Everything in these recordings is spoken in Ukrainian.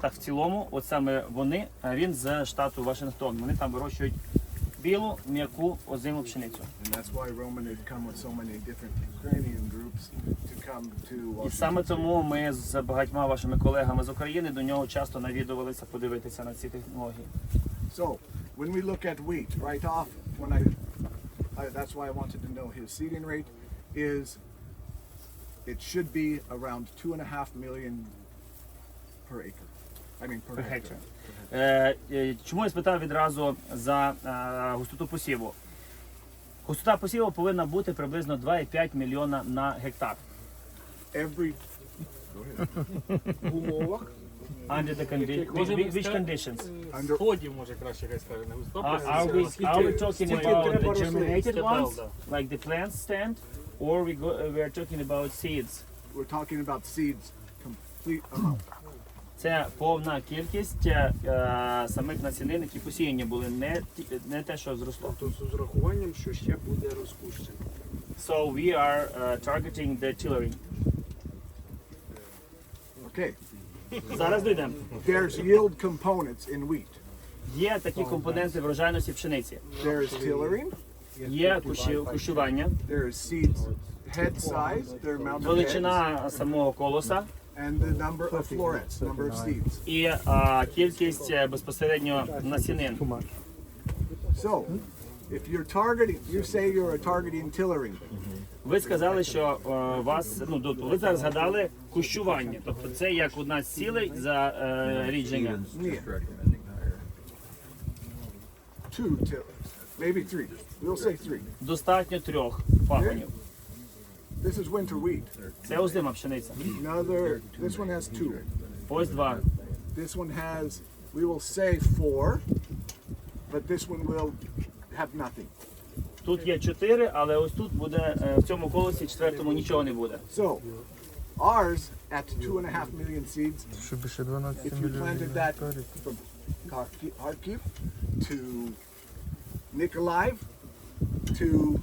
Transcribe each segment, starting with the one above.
Так, в цілому, от саме вони, а він з штату Вашингтон. Вони там вирощують білу, м'яку озиму пшеницю. And that's why Roman had come with so many different Ukrainian groups to come to І Washington. саме тому ми з багатьма вашими колегами з України до нього часто навідувалися подивитися на ці технології. So, when we look at wheat, right off, when I, I, that's why I wanted to know his seeding rate is, it should be around two and a half million per acre. I mean, per Per. Е, е, чому я спитав відразу за е, густоту посіву? Густота посіву повинна бути приблизно 2,5 мільйона на гектар. Every, В умовах Under the condi- Може, which, which ска- conditions? under, сходів, може краще хай скаже, не Are, are we are we talking скільки about треба the germinated Стебел, ones, like the plant stand, or we go we are talking about seeds? we're talking about seeds, complete amount. Це повна кількість е, е, самих насінин, які посіяні були, не не те, що зросло. Тобто з урахуванням, що ще буде розпущено. So we are uh, targeting the tillering. Okay, Зараз дійдемо. there's yield components in wheat. Є такі компоненти врожайності пшениці. There is tillering, Є кущування, there is seeds, head size, their amount величина самого колоса and the number of florets, number of seeds. і а, кількість е, безпосередньо насінин. So, if you're targeting, you say you're targeting tillering. Ви сказали, що е, вас ну тобто ви зараз згадали кущування, тобто це як одна з цілей за е, рідження. Yeah. Two tillers, maybe three. We'll say three. Достатньо трьох пагонів. This is winter wheat. Це озима пшениця. Another, this one has two. Ось два. This one has, we will say four, but this one will have nothing. Тут є чотири, але ось тут буде е, в цьому колосі четвертому нічого не буде. So, ours at two and a half million seeds, Щоб ще 12 if you мільйонів planted that гектарів. from Kharkiv Kharkiv to Nikolaev to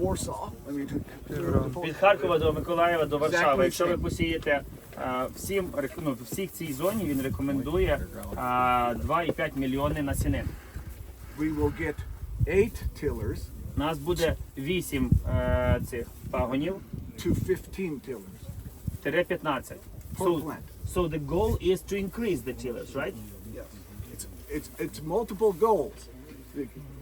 Warsaw, I mean to Від Харкова до Миколаєва до Варшави. Exactly Якщо ви same. посієте е, всім рек- ну, всіх цій зоні, він рекомендує е, 2,5 мільйони насінин. we will get eight tillers У нас буде 8 е, цих пагонів, to 15 tillers тире 15. per So, plant. so the goal is to increase the tillers, right? Yes. It's, it's, it's multiple goals.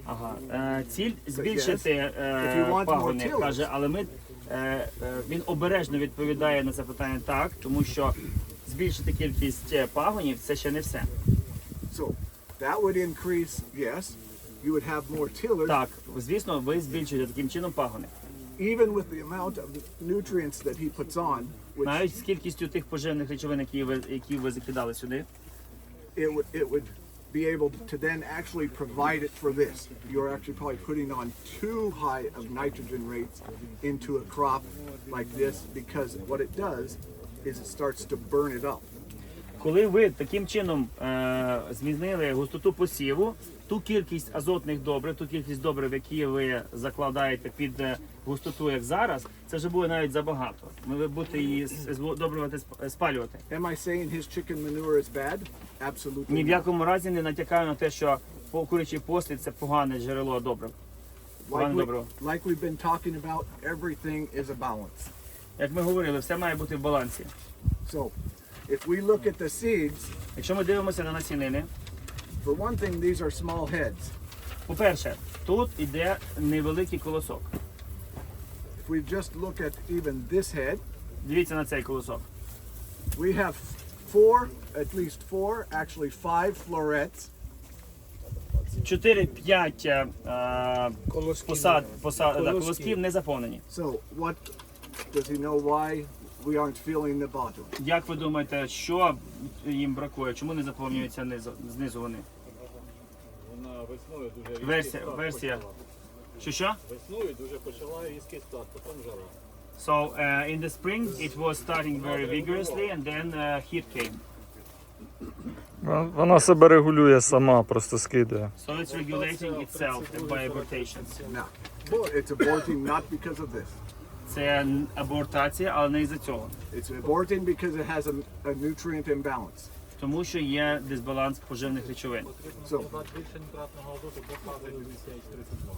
Ага. Е, ціль збільшити е, пагони, каже, але ми, е, він обережно відповідає на це питання так, тому що збільшити кількість е, пагонів це ще не все. So that would increase, yes, you would have more tillers, Так, звісно, ви збільшуєте таким чином пагони. even with the amount of nutrients that he puts on, which Навіть з кількістю тих поживних речовин, які ви, які ви закидали сюди, it would, it would be able to then actually provide it for this. You're actually probably putting on too high of nitrogen rates into a crop like this because what it does is it starts to burn it up. коли ви таким чином е, змінили густоту посіву, ту кількість азотних добрив, ту кількість добрив, які ви закладаєте під е, густоту, як зараз, це вже буде навіть забагато. Ми ви будете її здобрювати, спалювати. Am I saying his chicken manure is bad? Absolutely. Ні в якому разі не натякаю на те, що по- курячий послід це погане джерело добрив. Погане we, добриво. like we've been talking about, everything is a balance. Як ми говорили, все має бути в балансі. So, if we look at the seeds, Якщо ми дивимося на насінини, for one thing, these are small heads. по-перше, тут іде невеликий колосок. If we just look at even this head, Дивіться на цей колосок. we have four, at least four, actually five florets. 4-5 е, Колоски. посад, посад, да, колосків не заповнені. So, what does he know why we aren't feeling the bottom? Як ви думаєте, що їм бракує? Чому не заповнюються низу, знизу вони? Вона весною дуже Версія, версія. почала. Що що? Весною дуже почала різкий старт, потім жара. So uh, in the spring it was starting very vigorously and then uh, heat came. Вон- Вона себе регулює сама, просто скидає. So it's regulating itself by abortation. No. It's aborting not because of this. Це абортація, але не із-за цього. It's aborting because it has a, a nutrient imbalance. тому що є дисбаланс поживних речовин. So Більше нітратного азоту до фази BCH 32.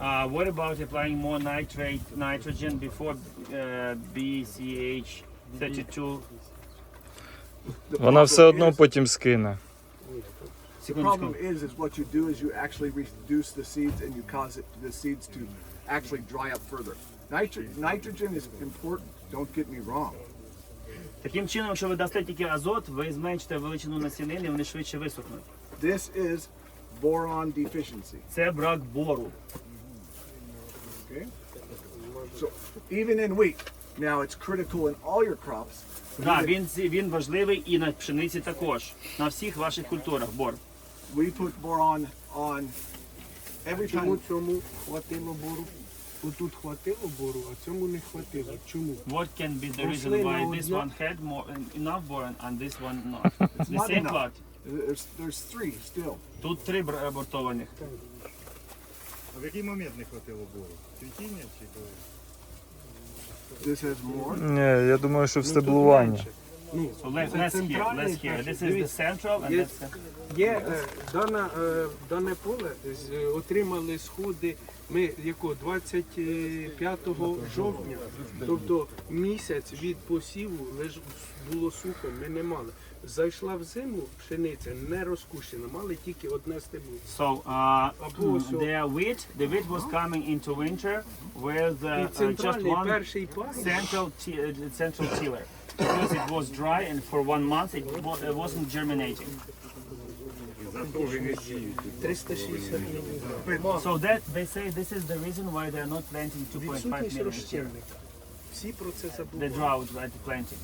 Uh, what about applying more nitrate, nitrogen before uh, BCH 32? the Вона все problem одно is- потім скине. The problem is, is what you do is you actually reduce the seeds and you cause it, the seeds to actually dry up further. Nitro- nitrogen is important. Don't get me wrong. Таким чином, якщо ви дасте тільки азот, ви зменшите величину насінини, вони швидше висохнуть. This is boron deficiency. Це брак бору. Okay. So even in wheat, now it's critical in all your crops. even- він, він важливий і на пшениці також. На всіх ваших культурах бор. we put boron on every Чому time. цьому хватило бору? Отут хватило бору, а цьому не хватило. Чому? What can be the reason why this one had more enough boron and this one not? It's the not same enough. plot. There's, there's three still. Тут три бр- абортованих. А в який момент не хватило бору? Цвітіння чи коли? This has more. Ні, я думаю, що в Ну, стеблуванні. менше. Ну, So let, це let's hear, центральний let's hear. This is the Дивіться, central and Є- that's the... Є е, дана, е, дане поле з- е, отримали сходи ми якого 25 жовтня, тобто місяць від посіву лиш було сухо, ми не мали. Зайшла в зиму пшениця не розкущена, мали тільки одне стебло. So uh, Або wheat, the wheat was coming into winter with uh, І uh, just центральний one перший central t- uh, central tiller because it was dry and for one month it, wa- it wasn't germinating. 360 мг. So that they say this is the reason why they're not planting 2.5 Відсутність million here. розчинника. Всі про це The забувають. drought right planting.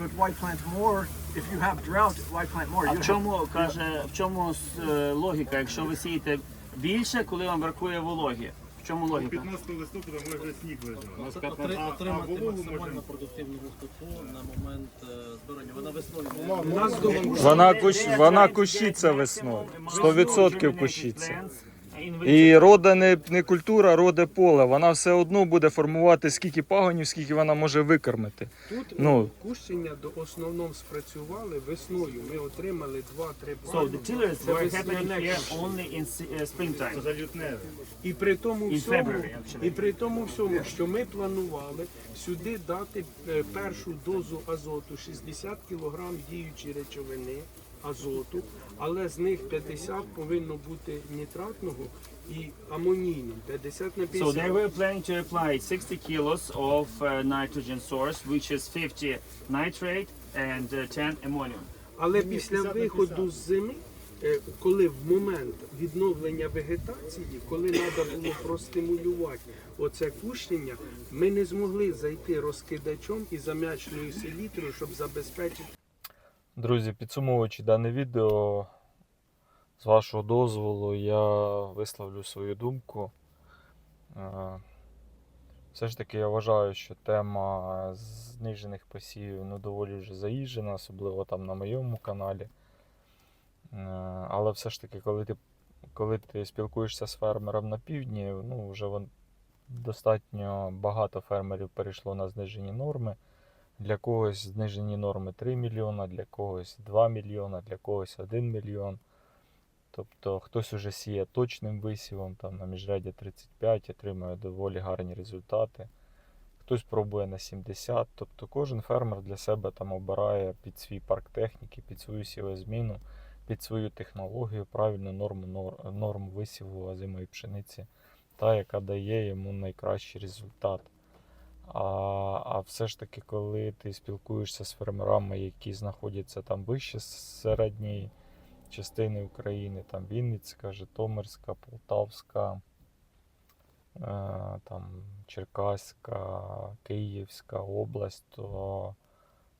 But why plant more? If you have drought, why plant more? А You в have- чому каже, в чому е, логіка, якщо ви сієте більше, коли вам бракує вологі? В чому логіка? 15 листопада може сніг лежав. А, а Отримати максимально продуктивну густоту на момент е, збирання. Вона весною. У Вона, кущ, вона кущиться весною. 100% кущиться. І рода не, не культура, роде поле. Вона все одно буде формувати скільки пагонів, скільки вона може викормити. Тут Ну. ну. кущення до основному спрацювали весною. Ми отримали 2-3 So the tillers Це were happening here only in uh, springtime. І при тому In всьому, February, actually. і при тому всьому, що ми планували сюди дати е, першу дозу азоту 60 кг діючої речовини азоту, але з них 50 повинно бути нітратного і амонійного. 50 на 50. So they were planning to apply 60 kilos of uh, nitrogen source, which is 50 nitrate and uh, 10 ammonium. Але після виходу з зими, е, коли в момент відновлення вегетації, коли треба було простимулювати оце кущення, ми не змогли зайти розкидачом і зам'ячною селітрою, щоб забезпечити. Друзі, підсумовуючи дане відео, з вашого дозволу, я висловлю свою думку. Е, Все ж таки я вважаю, що тема знижених посівів ну, доволі вже заїжджена, особливо там на моєму каналі. Е, Але все ж таки, коли ти, коли ти спілкуєшся з фермером на півдні, ну, вже достатньо багато фермерів перейшло на знижені норми. Для когось знижені норми 3 мільйона, для когось 2 мільйона, для когось 1 мільйон. Тобто хтось уже сіє точним висівом, там на міжряді 35 отримує доволі гарні результати. Хтось пробує на 70. Тобто кожен фермер для себе там обирає під свій парк техніки, під свою сівозміну, під свою технологію, правильну норму, нор- норму висіву озимої пшениці, та, яка дає йому найкращий результат. А, а все ж таки, коли ти спілкуєшся з фермерами, які знаходяться там вище середньої частини України, там Вінницька, Житомирська, Полтавська, е, там Черкаська, Київська область, то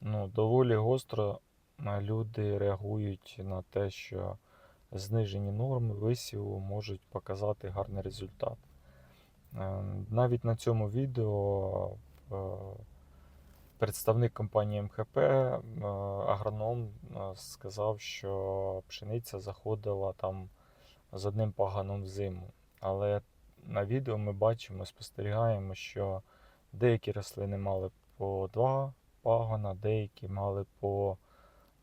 ну, доволі гостро е, люди реагують на те, що знижені норми висіву можуть показати гарний результат. Е, Навіть на цьому відео е, представник компанії МХП, е, агроном, сказав, що пшениця заходила там з одним паганом в зиму. Але на відео ми бачимо, спостерігаємо, що деякі рослини мали по два пагона, деякі мали по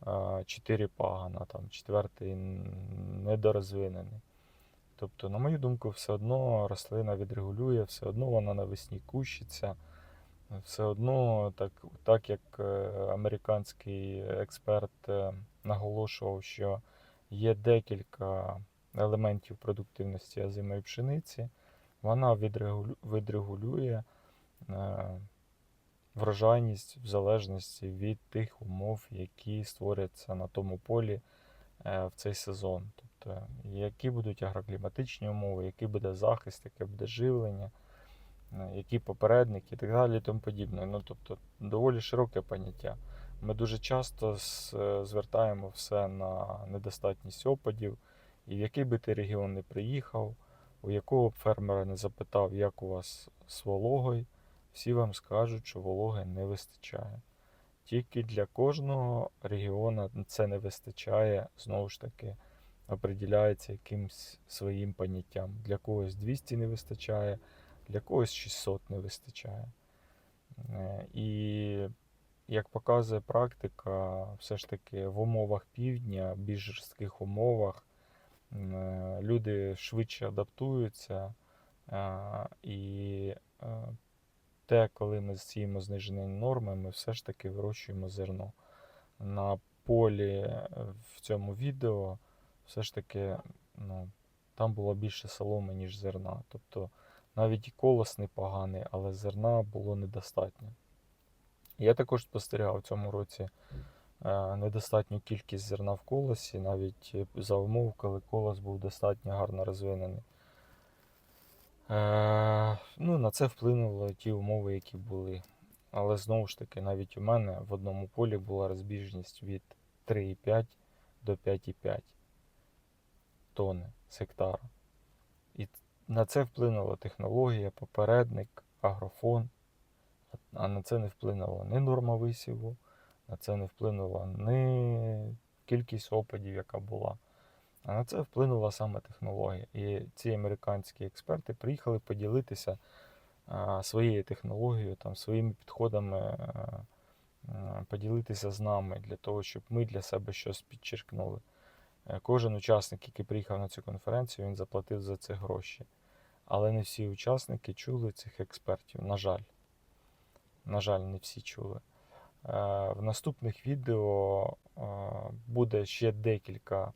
а, 4 пагана, там, четвертий недорозвинений. Тобто, на мою думку, все одно рослина відрегулює, все одно вона навесні кущиться. Все одно, так, так як е, американський експерт е, наголошував, що є декілька елементів продуктивності озимої пшениці, вона відрегулює е, врожайність в залежності від тих умов, які створяться на тому полі в цей сезон. Тобто, які будуть агрокліматичні умови, який буде захист, яке буде живлення, е, які попередники і так далі і тому подібне. Ну, тобто, доволі широке поняття. Ми дуже часто е, звертаємо все на недостатність опадів, і в який би ти регіон не приїхав, у якого б фермера не запитав, як у вас з вологою, всі вам скажуть, що вологи не вистачає. Тільки для кожного регіону це не вистачає, знову ж таки, определяється якимсь своїм поняттям. Для когось 200 не вистачає, для когось 600 не вистачає. І як показує практика, все ж таки в умовах півдня, в більш жорстких умовах, е, люди швидше адаптуються. е, І е, те, коли ми сіємо знижені норми, ми все ж таки вирощуємо зерно. На полі в цьому відео все ж таки ну, там було більше соломи, ніж зерна. Тобто навіть і колос непоганий, але зерна було недостатньо. Я також спостерігав в цьому році е, недостатню кількість зерна в колосі, навіть е, за умов, коли колос був достатньо гарно розвинений. Е, ну, на це вплинули ті умови, які були. Але знову ж таки, навіть у мене в одному полі була розбіжність від 3,5 до 5,5 тонни з гектара. І на це вплинула технологія, попередник, агрофон. А на це не вплинула ні норма висіву, на це не вплинула ні кількість опадів, яка була. А на це вплинула саме технологія. І ці американські експерти приїхали поділитися а, своєю технологією, там, своїми підходами, а, а, поділитися з нами для того, щоб ми для себе щось підчеркнули. Е, Кожен учасник, який приїхав на цю конференцію, він заплатив за це гроші. Але не всі учасники чули цих експертів, на жаль. На жаль, не всі чули. Е, В наступних відео е, буде ще декілька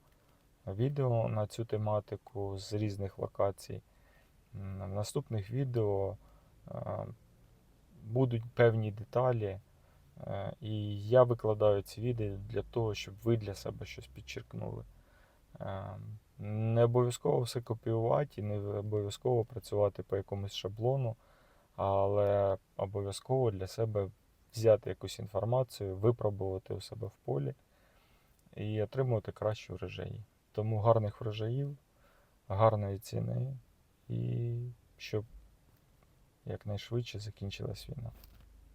відео на цю тематику з різних локацій. В наступних відео будуть певні деталі, і я викладаю ці відео для того, щоб ви для себе щось підчеркнули. Е, Не обов'язково все копіювати і не обов'язково працювати по якомусь шаблону, але обов'язково для себе взяти якусь інформацію, випробувати у себе в полі і отримувати кращі врожаї. Тому гарних врожаїв, гарної ціни і щоб якнайшвидше закінчилась війна.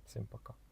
Всім пока.